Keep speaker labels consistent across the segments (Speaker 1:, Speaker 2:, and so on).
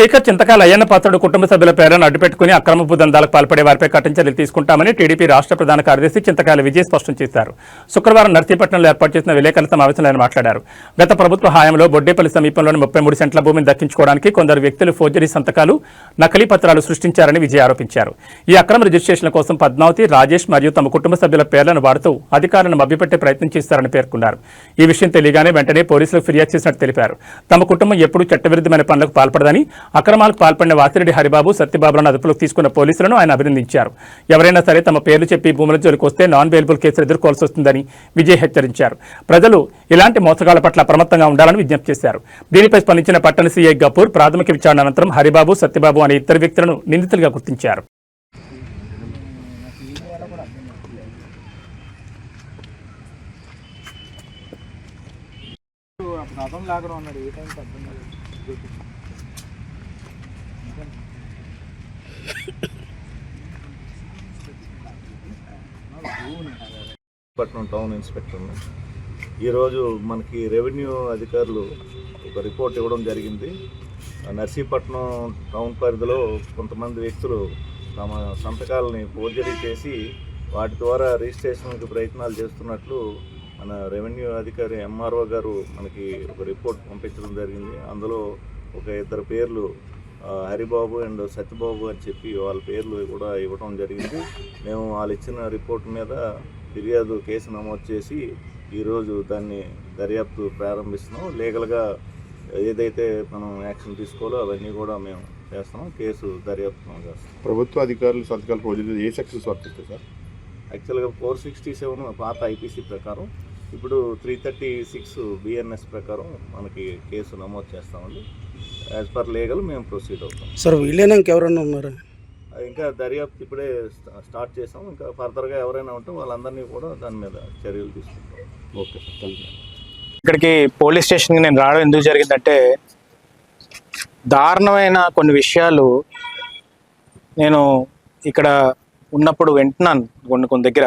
Speaker 1: Speaker Chintakala Ayyanna Patrudu కుటుంబ సభ్యుల పేర్లను అడ్డుపెట్టుకుని అక్రమపు దందాలకు పాల్పడే వారిపై కఠిన చర్యలు తీసుకుంటామని టీడీపీ రాష్ట్ర ప్రధాన కార్యదర్శి చింతకాయల విజయ్ స్పష్టం చేశారు. శుక్రవారం నర్సీపట్నంలో ఏర్పాటు చేసిన విలేకరుల సమావేశంలో ఆయన మాట్లాడారు. గత ప్రభుత్వ హయాంలో బొడ్డేపల్లి సమీపంలోని ముప్పై మూడు సెంట్ల భూమిని దక్కించుకోవడానికి కొందరు వ్యక్తులు ఫోర్జరీ సంతకాలు నకిలీ పత్రాలు సృష్టించారని విజయ్ ఆరోపించారు. ఈ అక్రమ రిజిస్ట్రేషన్ల కోసం పద్మావతి రాజేష్ మరియు తమ కుటుంబ సభ్యుల పేర్లను వాడుతూ అధికారులను మభ్యపెట్టే ప్రయత్నం చేస్తారని పేర్కొన్నారు. ఈ విషయం తెలియగానే వెంటనే పోలీసులకు ఫిర్యాదు చేసినట్టు తెలిపారు. తమ కుటుంబం ఎప్పుడూ చట్టవిరుద్ధమైన పనులకు పాల్పడదని అక్రమాలకు పాల్పడిన వాసిరెడ్డి హరిబాబు సత్యబాబులను అదుపులోకి తీసుకున్న పోలీసులను ఆయన అభినందించారు. ఎవరైనా సరే తమ పేర్లు చెప్పి భూముల జోలికి వస్తే నాన్ బెయిలబుల్ కేసులు ఎదుర్కోవాల్సి వస్తుందని విజయ్ హెచ్చరించారు. ప్రజలు ఇలాంటి మోసగాళ్ళ పట్ల అప్రమత్తంగా ఉండాలని విజ్ఞప్తి చేశారు. దీనిపై స్పందించిన పట్టణ సీఐ గపూర్ ప్రాథమిక విచారణ అనంతరం హరిబాబు సత్యబాబు అనే ఇద్దరు వ్యక్తులను నిందితులుగా గుర్తించారు.
Speaker 2: రథం లాగడం అన్నాడు ఏ టైం అర్థం కాలేదు.
Speaker 3: పట్నం టౌన్ ఇన్స్పెక్టర్ ఈరోజు మనకి రెవెన్యూ అధికారులు ఒక రిపోర్ట్ ఇవ్వడం జరిగింది. నర్సీపట్నం టౌన్ పరిధిలో కొంతమంది వ్యక్తులు తమ సంతకాలని ఫోర్జరీ చేసి వాటి ద్వారా రిజిస్ట్రేషన్కి ప్రయత్నాలు చేస్తున్నట్లు మన రెవెన్యూ అధికారి ఎంఆర్ఓ గారు మనకి ఒక రిపోర్ట్ పంపించడం జరిగింది. అందులో ఒక ఇద్దరు పేర్లు హరిబాబు అండ్ సత్యబాబు అని చెప్పి వాళ్ళ పేర్లు కూడా ఇవ్వడం జరిగింది. మేము వాళ్ళు ఇచ్చిన రిపోర్ట్ మీద ఫిర్యాదు కేసు నమోదు చేసి ఈరోజు దాన్ని దర్యాప్తు ప్రారంభిస్తున్నాం. లీగల్గా ఏదైతే మనం యాక్షన్ తీసుకోవాలో అవన్నీ కూడా మేము చేస్తాం కేసు దర్యాప్తు చేస్తాం
Speaker 4: ప్రభుత్వ అధికారులు సంతకాలు ప్రొడ్యూస్ ఏ సెక్షన్స్ వర్తిస్తాయి సార్?
Speaker 3: యాక్చువల్గా ఫోర్ సిక్స్టీ సెవెన్ పాత ఐపీసీ ప్రకారం ఇప్పుడు త్రీ థర్టీ సిక్స్ బిఎన్ఎస్ ప్రకారం మనకి కేసు నమోదు చేస్తామండి. యాజ్ పర్ లీగల్ మేము ప్రొసీడ్ అవుతాం.
Speaker 5: సార్ వీళ్ళైనా ఇంకెవరైనా ఉన్నారు?
Speaker 3: ఇంకా దర్యాప్తు ఇప్పుడే స్టా- స్టార్ట్ చేసాం. ఇంకా ఫర్దర్గా ఎవరైనా ఉంటే వాళ్ళందరినీ కూడా దాని మీద చర్యలు తీసుకుంటాం.
Speaker 4: ఓకే థ్యాంక్ యూ
Speaker 2: ఇక్కడికి పోలీస్ స్టేషన్కి నేను రావడం ఎందుకు జరిగిందంటే దారుణమైన కొన్ని విషయాలు నేను ఇక్కడ ఉన్నప్పుడు వింటున్నాను కొన్ని కొన్ని దగ్గర.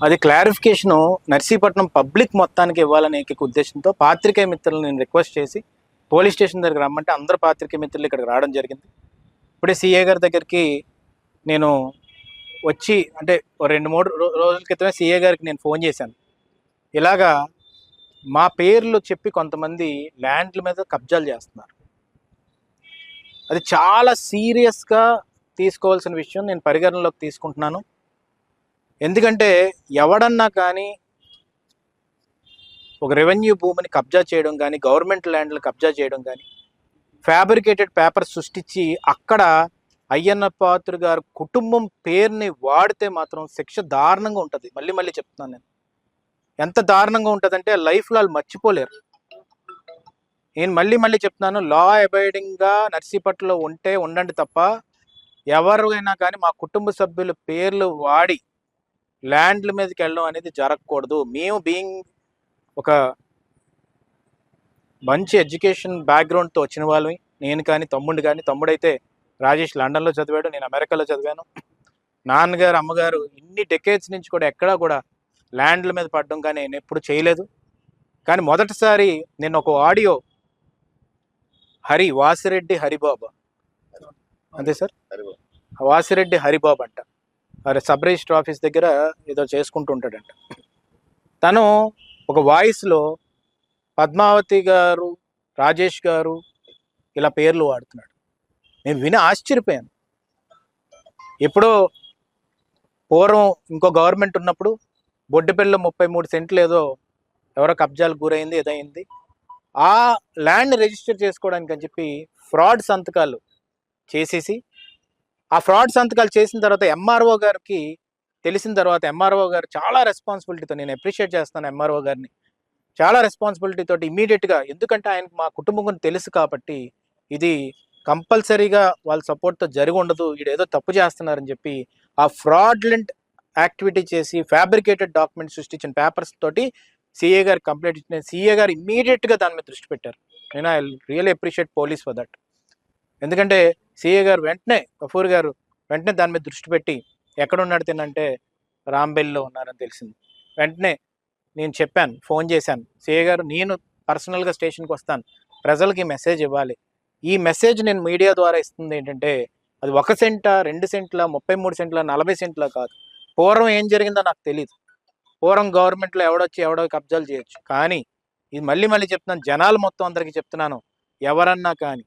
Speaker 2: అది క్లారిఫికేషను నర్సీపట్నం పబ్లిక్ మొత్తానికి ఇవ్వాలనే ఏకైక ఉద్దేశంతో పాత్రికేయ మిత్రులను నేను రిక్వెస్ట్ చేసి పోలీస్ స్టేషన్ దగ్గర రమ్మంటే అందరు పాత్రికేయ మిత్రులు ఇక్కడికి రావడం జరిగింది. ఇప్పుడే సిఏ గారి దగ్గరికి నేను వచ్చి అంటే రెండు మూడు రోజుల క్రితమే సీఏ గారికి నేను ఫోన్ చేశాను. ఇలాగా మా పేర్లు చెప్పి కొంతమంది ల్యాండ్ల మీద కబ్జాలు చేస్తున్నారు. అది చాలా సీరియస్గా తీసుకోవాల్సిన విషయం నేను పరిగణనలోకి తీసుకుంటున్నాను. ఎందుకంటే ఎవడన్నా కానీ ఒక రెవెన్యూ భూమిని కబ్జా చేయడం కానీ గవర్నమెంట్ ల్యాండ్లు కబ్జా చేయడం కానీ ఫ్యాబ్రికేటెడ్ పేపర్ సృష్టించి అక్కడ అయ్యన్న పాత్ర గారు కుటుంబం పేరుని వాడితే మాత్రం శిక్ష దారుణంగా ఉంటుంది. మళ్ళీ మళ్ళీ చెప్తున్నాను నేను. ఎంత దారుణంగా ఉంటుందంటే లైఫ్లో వాళ్ళు మర్చిపోలేరు. నేను మళ్ళీ మళ్ళీ చెప్తున్నాను లా అబైడింగ్గా నర్సీపట్లో ఉంటే ఉండండి తప్ప ఎవరైనా కానీ మా కుటుంబ సభ్యుల పేర్లు వాడి ల్యాండ్ల మీదకి వెళ్ళడం అనేది జరగకూడదు. మేము బీయింగ్ ఒక మంచి ఎడ్యుకేషన్ బ్యాక్గ్రౌండ్తో వచ్చిన వాళ్ళని నేను కానీ తమ్ముడు కానీ తమ్ముడైతే రాజేష్ లండన్లో చదివాడు నేను అమెరికాలో చదివాను. నాన్నగారు అమ్మగారు ఇన్ని డెకేట్స్ నుంచి కూడా ఎక్కడా కూడా ల్యాండ్ల మీద పడడం కానీ నేను ఎప్పుడు చేయలేదు. కానీ మొదటిసారి నేను ఒక ఆడియో హరి వాసిరెడ్డి హరిబాబు. అంతే సార్? వాసిరెడ్డి హరిబాబు అంట. మరి సబ్ రిజిస్టర్ ఆఫీస్ దగ్గర ఏదో చేసుకుంటూ ఉంటాడంట తను ఒక వాయిస్లో పద్మావతి గారు రాజేష్ గారు ఇలా పేర్లు వాడుతున్నాడు. నేను విని ఆశ్చర్యపోయాను. ఎప్పుడో పూర్వం ఇంకో గవర్నమెంట్ ఉన్నప్పుడు బొడ్డుపల్లి ముప్పై మూడు సెంట్లు ఏదో ఎవరో కబ్జాలకు గురైంది ఏదైంది. ఆ ల్యాండ్ రిజిస్టర్ చేసుకోవడానికి అని చెప్పి ఫ్రాడ్ సంతకాలు చేసేసి ఆ ఫ్రాడ్ సంతకాలు చేసిన తర్వాత ఎంఆర్ఓ గారికి తెలిసిన తర్వాత ఎంఆర్ఓ గారు చాలా రెస్పాన్సిబిలిటీతో నేను అప్రిషియేట్ చేస్తాను ఎంఆర్ఓ గారిని చాలా రెస్పాన్సిబిలిటీతో ఇమీడియట్గా ఎందుకంటే ఆయనకు మా కుటుంబం తెలుసు కాబట్టి ఇది కంపల్సరీగా వాళ్ళ సపోర్ట్తో జరిగి ఉండదు ఏదో తప్పు చేస్తున్నారని చెప్పి ఆ ఫ్రాడ్లెంట్ యాక్టివిటీ చేసి ఫ్యాబ్రికేటెడ్ డాక్యుమెంట్ సృష్టించిన పేపర్స్ తోటి సిఏ గారు కంప్లైంట్ ఇచ్చిన సిఏ గారు ఇమ్మీడియట్గా దాని మీద దృష్టి పెట్టారు. నేను I real appreciate police for that. ఎందుకంటే సిఏ గారు వెంటనే కఫూర్ గారు వెంటనే దాని మీద దృష్టి పెట్టి ఎక్కడ ఉన్నాడు తినంటే రాంబెల్లో ఉన్నారని తెలిసింది. వెంటనే నేను చెప్పాను ఫోన్ చేశాను. సిఏ గారు నేను పర్సనల్గా స్టేషన్కి వస్తాను. ప్రజలకి మెసేజ్ ఇవ్వాలి. ఈ మెసేజ్ నేను మీడియా ద్వారా ఇస్తుంది ఏంటంటే అది ఒక సెంట రెండు సెంట్ల ముప్పై మూడు సెంట్ల నలభై సెంట్ల కాదు. పూర్వం ఏం జరిగిందో నాకు తెలియదు పూర్వం గవర్నమెంట్లో ఎవడొచ్చి ఎవడో కబ్జాలు చేయొచ్చు. కానీ ఇది మళ్ళీ మళ్ళీ చెప్తున్నాను జనాలు మొత్తం అందరికీ చెప్తున్నాను. ఎవరన్నా కానీ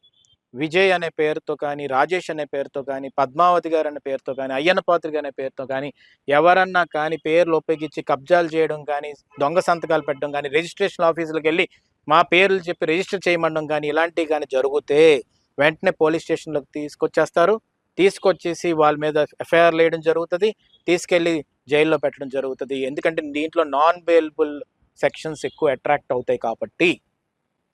Speaker 2: విజయ్ అనే పేరుతో కానీ రాజేష్ అనే పేరుతో కానీ పద్మావతి గారు అనే పేరుతో కానీ అయ్యన్న పాత్రిక అనే పేరుతో కానీ ఎవరన్నా కానీ పేర్లు ఉపయోగించి కబ్జాలు చేయడం కానీ దొంగ సంతకాలు పెట్టడం కానీ రిజిస్ట్రేషన్ ఆఫీసులకు వెళ్ళి మా పేర్లు చెప్పి రిజిస్టర్ చేయమండం కానీ ఇలాంటివి కానీ జరిగితే వెంటనే పోలీస్ స్టేషన్లోకి తీసుకొచ్చేస్తారు. తీసుకొచ్చేసి వాళ్ళ మీద ఎఫ్ఐఆర్ వేయడం జరుగుతుంది. తీసుకెళ్ళి జైల్లో పెట్టడం జరుగుతుంది. ఎందుకంటే దీంట్లో నాన్ బెయిలబుల్ సెక్షన్స్ ఎక్కువ అట్రాక్ట్ అవుతాయి కాబట్టి.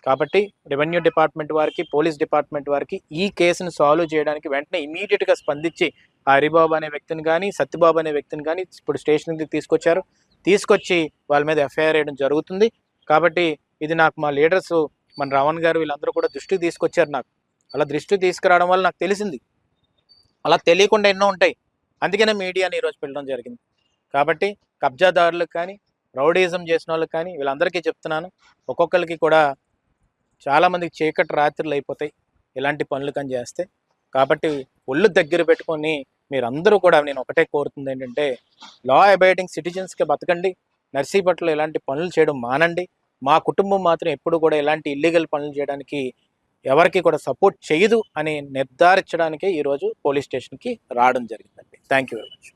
Speaker 2: కాబట్టి రెవెన్యూ డిపార్ట్మెంట్ వారికి పోలీస్ డిపార్ట్మెంట్ వారికి ఈ కేసును సాల్వ్ చేయడానికి వెంటనే ఇమీడియట్గా స్పందించి హరిబాబు అనే వ్యక్తిని కానీ సత్యబాబు అనే వ్యక్తిని కానీ ఇప్పుడు స్టేషన్కి తీసుకొచ్చారు. తీసుకొచ్చి వాళ్ళ మీద ఎఫ్ఐఆర్ వేయడం జరుగుతుంది. కాబట్టి ఇది నాకు మా లీడర్స్ మన రావణ్ గారు వీళ్ళందరూ కూడా దృష్టికి తీసుకొచ్చారు నాకు. అలా దృష్టికి తీసుకురావడం వల్ల నాకు తెలిసింది. అలా తెలియకుండా ఎన్నో ఉంటాయి. అందుకనే మీడియాని ఈరోజు పెట్టడం జరిగింది. కాబట్టి కబ్జాదారులకు కానీ రౌడీజం చేసిన వాళ్ళకి కానీ వీళ్ళందరికీ చెప్తున్నాను. ఒక్కొక్కరికి కూడా చాలామందికి చీకటి రాత్రులు అయిపోతాయి ఇలాంటి పనులు కానీ చేస్తే. కాబట్టి ఒళ్ళు దగ్గర పెట్టుకొని మీరందరూ కూడా నేను ఒకటే కోరుతుంది ఏంటంటే లా అబైడింగ్ సిటిజన్స్కి బతకండి. నర్సీపట్ల ఇలాంటి పనులు చేయడం మానండి. మా కుటుంబం మాత్రం ఎప్పుడు కూడా ఇలాంటి ఇల్లీగల్ పనులు చేయడానికి ఎవరికి కూడా సపోర్ట్ చేయదు అని నిర్ధారించడానికే ఈరోజు పోలీస్ స్టేషన్కి రావడం జరిగిందండి. Thank you very much